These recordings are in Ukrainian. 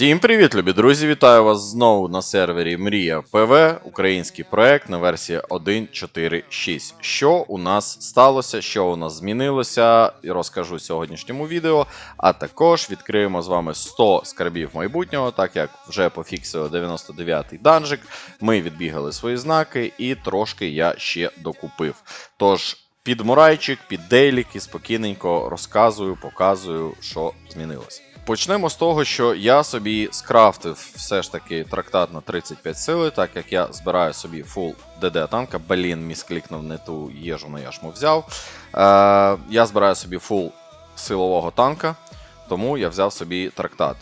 Всім привіт, любі друзі! Вітаю вас знову на сервері Мрія ПВ, український проект на версії 1.4.6. Що у нас сталося, що у нас змінилося, розкажу в сьогоднішньому відео. А також відкриємо з вами 100 скарбів майбутнього, так як вже пофіксили 99-й данжик. Ми відбігали свої знаки, і трошки я ще докупив. Тож. Під мурайчик, під дейлік і спокійненько розказую, показую, що змінилося. Почнемо з того, що я собі скрафтив все ж таки трактат на 35 сили, так як я збираю собі фул ДД танка. Блін, місклікнув не ту їжу на яшму взяв. Е, я збираю собі фул силового танка, тому я взяв собі трактат.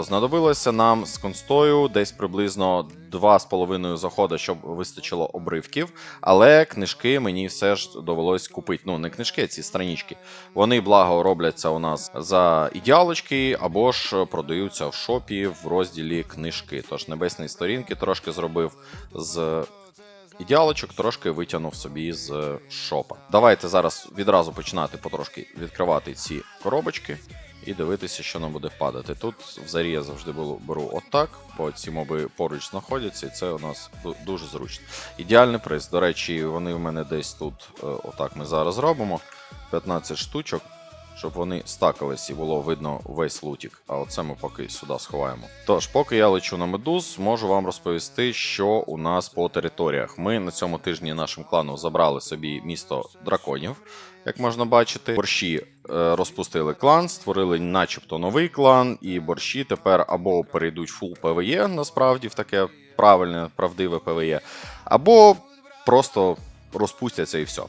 Знадобилося нам з констою десь приблизно 2,5 заходи, щоб вистачило обривків. Але книжки мені все ж довелось купити. Ну, не книжки, а ці странички. Вони благо робляться у нас за ідеалочки, або ж продаються в шопі в розділі книжки. Тож небесні сторінки трошки зробив з. Ідеалочок трошки витягнув собі з шопа. Давайте зараз відразу починати потрошки відкривати ці коробочки і дивитися, що нам буде падати. Тут взагалі я завжди беру, беру отак, бо ці моби поруч знаходяться, і це у нас дуже зручно. Ідеальний приз. До речі, вони в мене десь тут, е, отак ми зараз робимо. 15 штучок, щоб вони стакались і було видно весь лутік. А оце ми поки сюди сховаємо. Тож, поки я лечу на медуз, можу вам розповісти, що у нас по територіях. Ми на цьому тижні нашим кланом забрали собі місто драконів. Як можна бачити, борщі е, розпустили клан, створили начебто новий клан, і борщі тепер або перейдуть фул ПВЕ, насправді в таке правильне, правдиве ПВЕ, або просто розпустяться і все.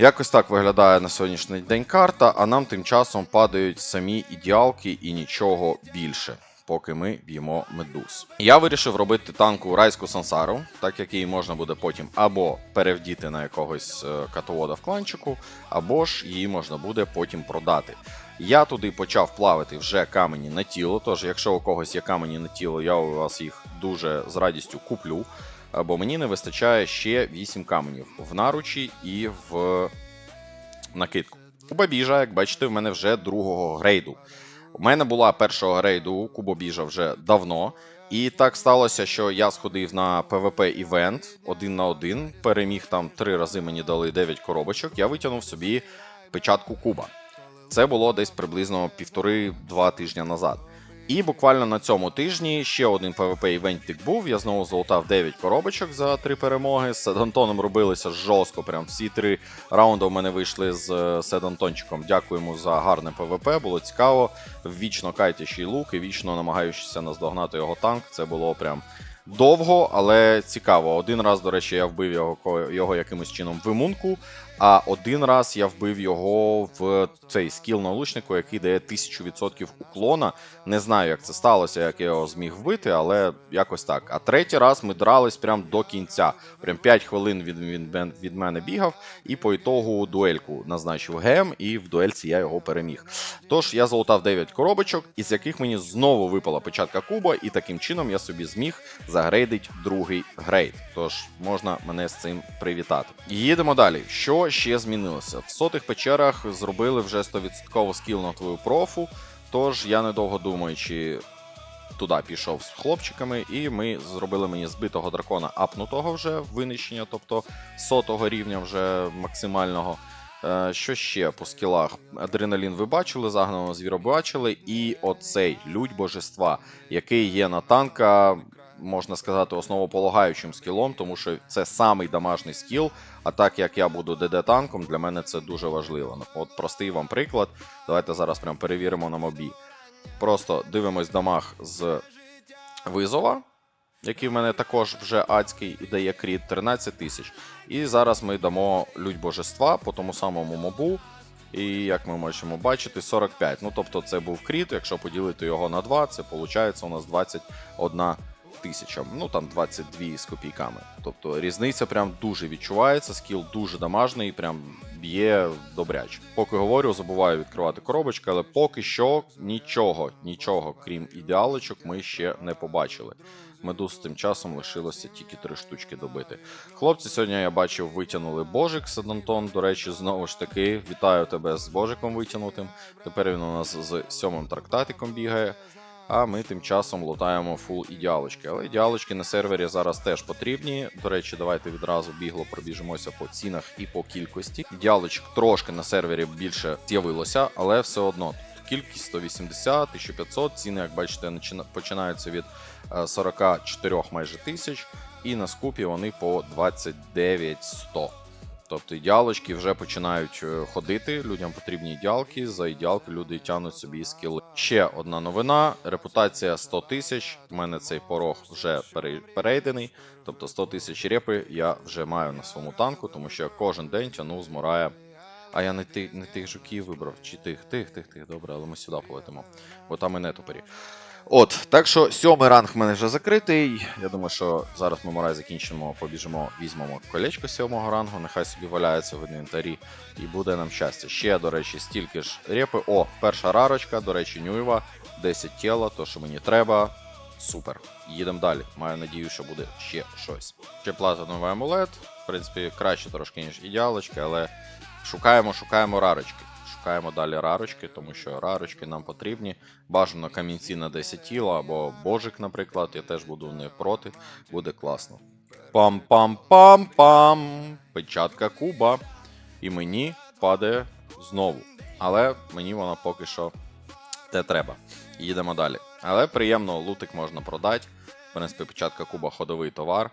Якось так виглядає на сьогоднішній день карта, а нам тим часом падають самі ідеалки і нічого більше, поки ми б'ємо медуз. Я вирішив робити танку райську сансару, так як її можна буде потім або перевдіти на якогось е, катовода в кланчику, або ж її можна буде потім продати. Я туди почав плавити вже камені на тіло. Тож, якщо у когось є камені на тіло, я у вас їх дуже з радістю куплю. Бо мені не вистачає ще 8 каменів в наручі і в накидку. Кубобіжа, як бачите, в мене вже другого грейду. У мене була першого грейду Кубобіжа вже давно. І так сталося, що я сходив на PvP івент один на один, переміг там три рази мені дали 9 коробочок, я витягнув собі печатку Куба. Це було десь приблизно півтори-два тижні назад. І буквально на цьому тижні ще один PvP івентик був. Я знову залутав 9 коробочок за три перемоги. З Седантоном робилося жорстко. Прям всі три раунди в мене вийшли з е, Седантончиком. Дякуємо за гарне PvP, було цікаво. Вічно кайтящий лук і вічно намагаючися наздогнати його танк. Це було прям. Довго, але цікаво. Один раз, до речі, я вбив його, його якимось чином в імунку, а один раз я вбив його в цей скіл налучнику, який дає 1000% уклона. Не знаю, як це сталося, як я його зміг вбити, але якось так. А третій раз ми дрались прям до кінця. Прям 5 хвилин від, від, від мене бігав, і по ітогу дуельку назначив гем, і в дуельці я його переміг. Тож я залутав 9 коробочок, із яких мені знову випала печатка куба, і таким чином я собі зміг загрейдить другий грейд. Тож можна мене з цим привітати. Їдемо далі. Що ще змінилося? В сотих печерах зробили вже 100% скіл на твою профу. Тож я недовго думаючи. Туди пішов з хлопчиками, і ми зробили мені збитого дракона апнутого вже винищення, тобто сотого рівня вже максимального. Е, Що ще по скілах? Адреналін ви бачили, загнаного звіра бачили, і оцей лють божества, який є на танка, можна сказати, основополагаючим скілом, тому що це самий дамажний скіл. А так як я буду ДД-танком, для мене це дуже важливо. Ну, От простий вам приклад. Давайте зараз прям перевіримо на мобі. Просто дивимось дамаг з визова, який в мене також вже адський і дає кріт 13 тисяч. І зараз ми дамо лють божества по тому самому мобу. І як ми можемо бачити, 45. Ну тобто це був кріт. Якщо поділити його на 2, це виходить у нас 21 тисяча. Ну там 22 з копійками. Тобто різниця прям дуже відчувається, скіл дуже дамажний, прям б'є добряче. Поки говорю, забуваю відкривати коробочки, але поки що нічого, нічого, крім ідеалочок, ми ще не побачили. Медуз тим часом лишилося тільки три штучки добити. Хлопці сьогодні я бачив, витягнули Божик Седантон. До речі, знову ж таки, вітаю тебе з Божиком витягнутим. Тепер він у нас з сьомим трактатиком бігає. А ми тим часом лутаємо фул ідеалочки. Але ідеалочки на сервері зараз теж потрібні. До речі, давайте відразу бігло пробіжимося по цінах і по кількості. Ідеалочок трошки на сервері більше з'явилося, але все одно. Кількість 180, 1500, ціни, як бачите, починаються від е, 44 майже тисяч, і на скупі вони по 29 100. Тобто ідеалочки вже починають е, ходити. Людям потрібні ідеалки. За ідеалки люди тягнуть собі скіли. Ще одна новина: репутація 100 тисяч. У мене цей порог вже перейдений. Тобто 100 тисяч репи я вже маю на своєму танку, тому що я кожен день тягнув з Морая. А я не тих, не тих жуків вибрав, чи тих, тих, тих, тих, добре, але ми сюди полетимо. Бо там і не тупорі. От, так що сьомий ранг в мене вже закритий. Я думаю, що зараз ми морай закінчимо, побіжимо, візьмемо колечко сьомого рангу, нехай собі валяється в інвентарі, і буде нам щастя. Ще, до речі, стільки ж репи. О, перша рарочка, до речі, Нюєва, 10 тіла, то що мені треба. Супер. Їдемо далі. Маю надію, що буде ще щось. Ще платиновий амулет. В принципі, краще трошки, ніж ідеалочки, але шукаємо, шукаємо рарочки. Шукаємо далі рарочки, тому що рарочки нам потрібні. Бажано камінці на 10 тіла або божик, наприклад. Я теж буду не проти. Буде класно. Пам-пам-пам-пам. Печатка куба. І мені падає знову. Але мені вона поки що те треба. Їдемо далі. Але приємно, лутик можна продати. В принципі, печатка куба ходовий товар.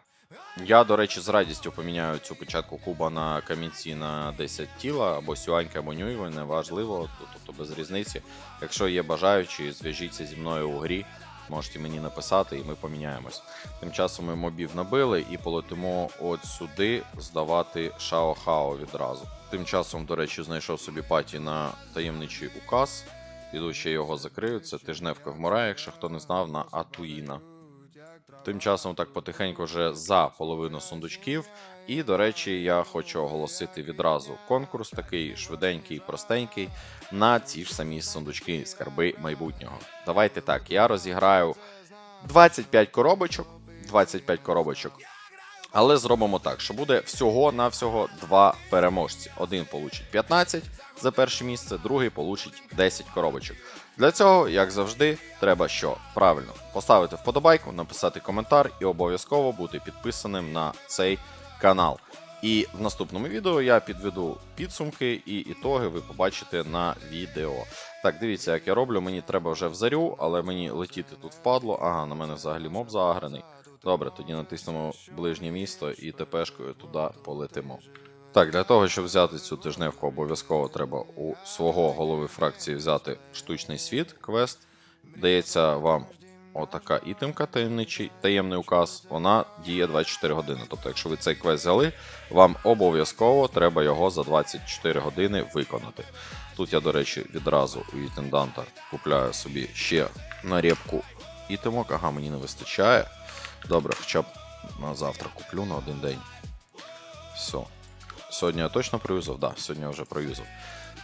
Я, до речі, з радістю поміняю цю печатку куба на камінці на 10 тіла, або сюаньки, або нюйви, неважливо, тобто без різниці. Якщо є бажаючі, зв'яжіться зі мною у грі, можете мені написати і ми поміняємось. Тим часом ми мобів набили і полетимо от сюди здавати Шао-Хао відразу. Тим часом, до речі, знайшов собі паті на таємничий указ. Піду ще його закрию. Це тижневка в море, якщо хто не знав, на Атуїна. Тим часом так потихеньку вже за половину сундучків. І, до речі, я хочу оголосити відразу конкурс такий швиденький, простенький, на ці ж самі сундучки скарби майбутнього. Давайте так, я розіграю 25 коробочок. 25 коробочок. Але зробимо так, що буде всього-навсього два переможці. Один получить 15 за перше місце, другий получить 10 коробочок. Для цього, як завжди, треба що? Правильно, поставити вподобайку, написати коментар і обов'язково бути підписаним на цей канал. І в наступному відео я підведу підсумки і ітоги ви побачите на відео. Так, дивіться, як я роблю. Мені треба вже в зарю, але мені летіти тут впадло. Ага, на мене взагалі моб заагрений. Добре, тоді натиснемо ближнє місто і тепешкою туди полетимо. Так, для того, щоб взяти цю тижневку, обов'язково треба у свого голови фракції взяти штучний світ, квест. Дається вам отака ітемка, таємничий, таємний указ, вона діє 24 години. Тобто, якщо ви цей квест взяли, вам обов'язково треба його за 24 години виконати. Тут я, до речі, відразу у інтенданта купляю собі ще на репку ітемок, ага, мені не вистачає. Добре, хоча б на завтра куплю на один день. Все. Сьогодні я точно проюзав? Да, сьогодні я вже проюзав.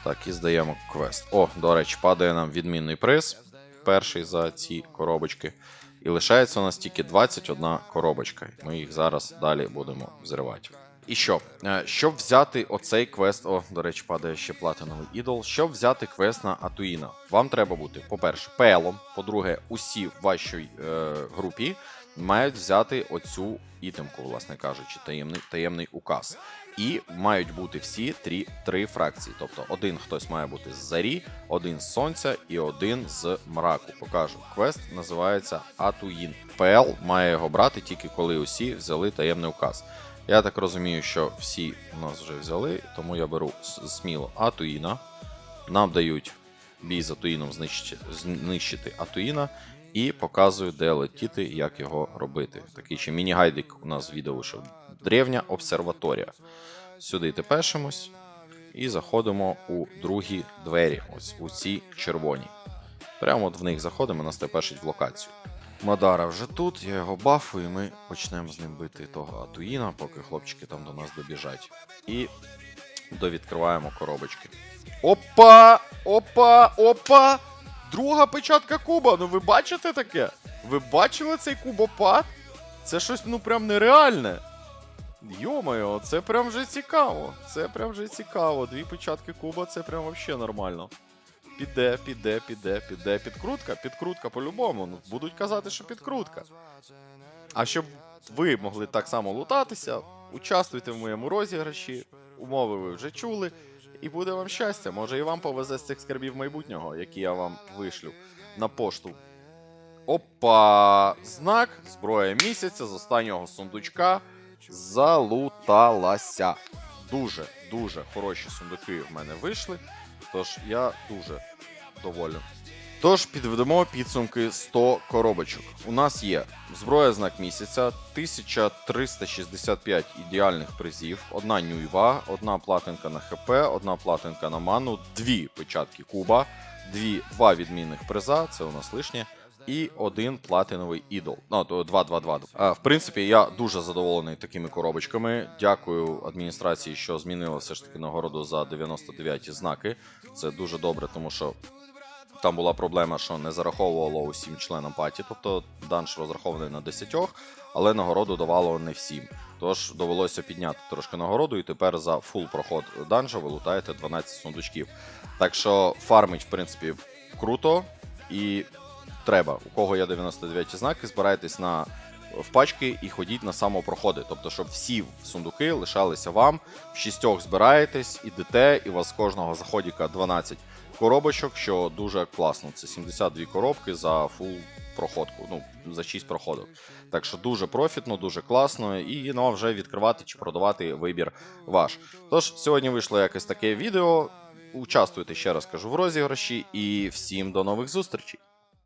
Так, і здаємо квест. О, до речі, падає нам відмінний приз. Перший за ці коробочки. І лишається у нас тільки 21 коробочка. Ми їх зараз далі будемо взривати. І що? Е, Щоб взяти оцей квест, о, до речі, падає ще платиновий ідол. Щоб взяти квест на Атуїна, вам треба бути, по-перше, пелом. По-друге, усі в вашій е, групі мають взяти оцю ітемку, власне кажучи, таємний, таємний указ. І мають бути всі три, три фракції. Тобто один хтось має бути з зарі, один з сонця і один з мраку. Покажу. Квест називається Атуїн. ПЛ має його брати тільки коли усі взяли таємний указ. Я так розумію, що всі у нас вже взяли, тому я беру сміло Атуїна. Нам дають бій з Атуїном знищити, знищити Атуїна і показую, де летіти, як його робити. Такий ще міні-гайдик у нас відео вийшов. Древня обсерваторія. Сюди тепешимось і заходимо у другі двері, ось у ці червоні. Прямо от в них заходимо, нас тепешить в локацію. Мадара вже тут, я його бафу, і ми почнемо з ним бити того Атуїна, поки хлопчики там до нас добіжать. І довідкриваємо коробочки. Опа! Опа! Опа! Друга печатка куба. Ну ви бачите таке? Ви бачили цей кубопад? Це щось ну прям нереальне. Йо-моє, це прям вже цікаво. Це прям вже цікаво. Дві печатки куба, це прям вообще нормально. Піде, піде, піде, піде. Підкрутка, підкрутка по-любому. Ну, будуть казати, що підкрутка. А щоб ви могли так само лутатися, участвуйте в моєму розіграші. Умови ви вже чули. І буде вам щастя. Може і вам повезе з цих скарбів майбутнього, які я вам вишлю на пошту. Опа! Знак зброя місяця з останнього сундучка залуталася. Дуже, дуже хороші сундуки в мене вийшли. Тож я дуже доволен. Тож підведемо підсумки 100 коробочок. У нас є зброя знак місяця, 1365 ідеальних призів, одна нюйва, одна платинка на ХП, одна платинка на ману, дві печатки куба, дві, два відмінних приза, це у нас лишнє, і один платиновий ідол. Ну, то 2-2-2. В принципі, я дуже задоволений такими коробочками. Дякую адміністрації, що змінила все ж таки нагороду за 99 знаки. Це дуже добре, тому що там була проблема, що не зараховувало усім членам паті, тобто данж розрахований на 10, але нагороду давало не всім. Тож довелося підняти трошки нагороду, і тепер за фул проход данжа ви лутаєте 12 сундучків. Так що фармить, в принципі, круто і треба. У кого є 99 знаки, збирайтесь на в пачки і ходіть на самопроходи. Тобто, щоб всі сундуки лишалися вам, в шістьох збираєтесь, ідете, і у вас з кожного заходіка 12 коробочок, що дуже класно. Це 72 коробки за фул проходку. Ну, за 6 проходок. Так що дуже профітно, дуже класно, і ну, вже відкривати чи продавати вибір ваш. Тож, сьогодні вийшло якесь таке відео. Участвуйте ще раз кажу в розіграші, і всім до нових зустрічей!